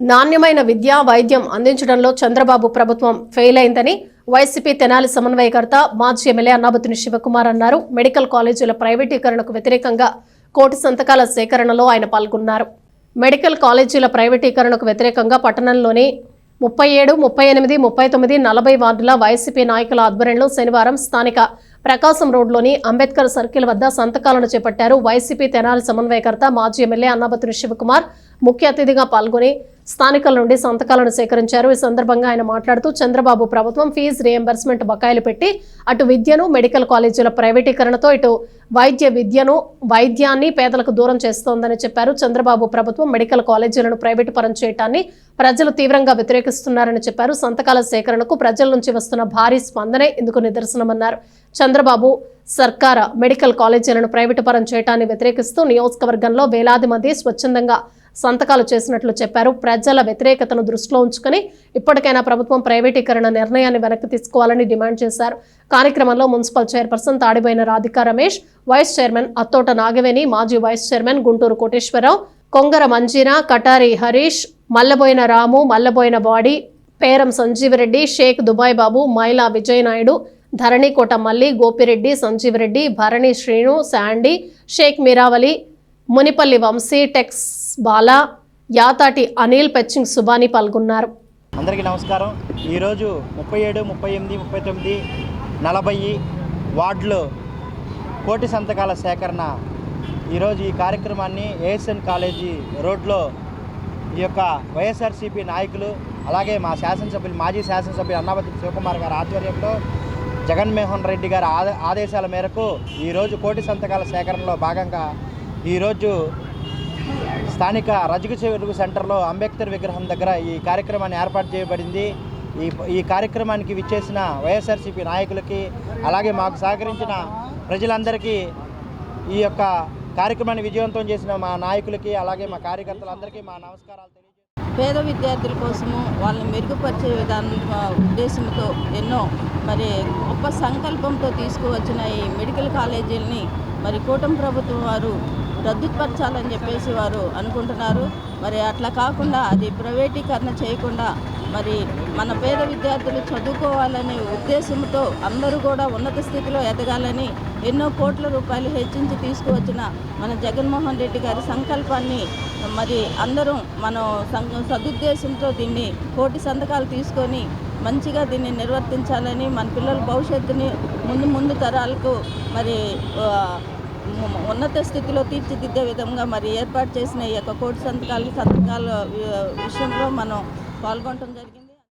నాణ్యమైన విద్య వైద్యం అందించడంలో చంద్రబాబు ప్రభుత్వం ఫెయిల్ అయిందని వైసీపీ తెనాలి సమన్వయకర్త మాజీ ఎమ్మెల్యే అన్నాబతుని శివకుమార్ అన్నారు. మెడికల్ కాలేజీల ప్రైవేటీకరణకు వ్యతిరేకంగా కోటి సంతకాల సేకరణలో ఆయన పాల్గొన్నారు. మెడికల్ కాలేజీల ప్రైవేటీకరణకు వ్యతిరేకంగా పట్టణంలోని ముప్పై ఏడు ముప్పై ఎనిమిది ముప్పై తొమ్మిది నలభై వార్డుల వైసీపీ నాయకుల ఆధ్వర్యంలో శనివారం స్థానిక ప్రకాశం రోడ్లోని అంబేద్కర్ సర్కిల్ వద్ద సంతకాలను చేపట్టారు వైసీపీ తెనాలి సమన్వయకర్త మాజీ ఎమ్మెల్యే అన్నాబతుని శివకుమార్. ముఖ్య అతిథిగా పాల్గొని స్థానికుల నుండి సంతకాలను సేకరించారు. ఈ సందర్భంగా ఆయన మాట్లాడుతూ చంద్రబాబు ప్రభుత్వం ఫీజు రియంబర్స్మెంట్ బకాయిలు పెట్టి అటు విద్యను మెడికల్ కాలేజీల ప్రైవేటీకరణతో ఇటు వైద్య విద్యను వైద్యాన్ని పేదలకు దూరం చేస్తోందని చెప్పారు. చంద్రబాబు ప్రభుత్వం మెడికల్ కాలేజీలను ప్రైవేటు పరం చేయటాన్ని ప్రజలు తీవ్రంగా వ్యతిరేకిస్తున్నారని చెప్పారు. సంతకాల సేకరణకు ప్రజల నుంచి వస్తున్న భారీ స్పందనే ఇందుకు నిదర్శనమన్నారు. చంద్రబాబు సర్కార మెడికల్ కాలేజీలను ప్రైవేటు పరం చేయటాన్ని వ్యతిరేకిస్తూ నియోజకవర్గంలో వేలాది మంది స్వచ్ఛందంగా సంతకాలు చేసినట్లు చెప్పారు. ప్రజల వ్యతిరేకతను దృష్టిలో ఉంచుకొని ఇప్పటికైనా ప్రభుత్వం ప్రైవేటీకరణ నిర్ణయాన్ని వెనక్కి తీసుకోవాలని డిమాండ్ చేశారు. కార్యక్రమంలో municipal chairperson Tadipoyina Radhika Ramesh vice chairman Attota Nagaveni మాజీ vice chairman Gunturu Koteswararao Kongara Manjira Katari Harish Mallaboina Ramu Mallaboina body Peram Sanjeevareddy Sheikh Dubai Babu Maila Vijayanaidu Dharanikota Malli Gopireddy Sanjeevareddy Bharani Srinu Sandy Sheikh Meeravali Munipalli Vamsi టెక్స్ బాలా యాతాటి అనిల్ పెచ్చింగ్ సుబాని పాల్గొన్నారు. అందరికీ నమస్కారం. ఈరోజు ముప్పై ఏడు ముప్పై ఎనిమిది ముప్పై తొమ్మిది నలభై వార్డులు కోటి సంతకాల సేకరణ ఈరోజు ఈ కార్యక్రమాన్ని ఏఎస్ఎన్ కాలేజీ రోడ్లో ఈ యొక్క వైఎస్ఆర్సీపీ నాయకులు అలాగే మా శాసనసభ్యులు మాజీ శాసనసభ్యులు అన్నాపతి శివకుమార్ గారి ఆధ్వర్యంలో జగన్మోహన్ రెడ్డి గారి ఆదేశాల మేరకు ఈరోజు కోటి సంతకాల సేకరణలో భాగంగా ఈరోజు స్థానిక రజకు చెరువు సెంటర్లో అంబేద్కర్ విగ్రహం దగ్గర ఈ కార్యక్రమాన్ని ఏర్పాటు చేయబడింది. ఈ ఈ కార్యక్రమానికి విచ్చేసిన వైఎస్ఆర్సీపీ నాయకులకి అలాగే మాకు సహకరించిన ప్రజలందరికీ ఈ యొక్క కార్యక్రమాన్ని విజయవంతం చేసిన మా నాయకులకి అలాగే మా కార్యకర్తలందరికీ మా నమస్కారాలు పేద విద్యార్థుల కోసము వాళ్ళని మెరుగుపరిచే విధానం ఉద్దేశంతో ఎన్నో మరి గొప్ప సంకల్పంతో తీసుకువచ్చిన ఈ మెడికల్ కాలేజీలని మరి కూటమి ప్రభుత్వం వారు రద్దుపరచాలని చెప్పేసి వారు అనుకుంటున్నారు. మరి అట్లా కాకుండా అది ప్రైవేటీకరణ చేయకుండా మరి మన పేద విద్యార్థులు చదువుకోవాలనే ఉద్దేశంతో అందరూ కూడా ఉన్నత స్థితిలో ఎదగాలని ఎన్నో కోట్ల రూపాయలు హెచ్చించి తీసుకువచ్చిన మన జగన్మోహన్ రెడ్డి గారి సంకల్పాన్ని మరి అందరూ మనం సదుద్దేశంతో దీన్ని కోటి సంతకాలు తీసుకొని మంచిగా దీన్ని నిర్వర్తించాలని మన పిల్లల భవిష్యత్తుని ముందు ముందు తరాలకు మరి ఉన్నత స్థితిలో తీర్చిదిద్దే విధంగా మరి ఏర్పాటు చేసిన ఈ యొక్క కోటి సంతకాలు సంతకాల విషయంలో మనం పాల్గొనడం జరిగింది.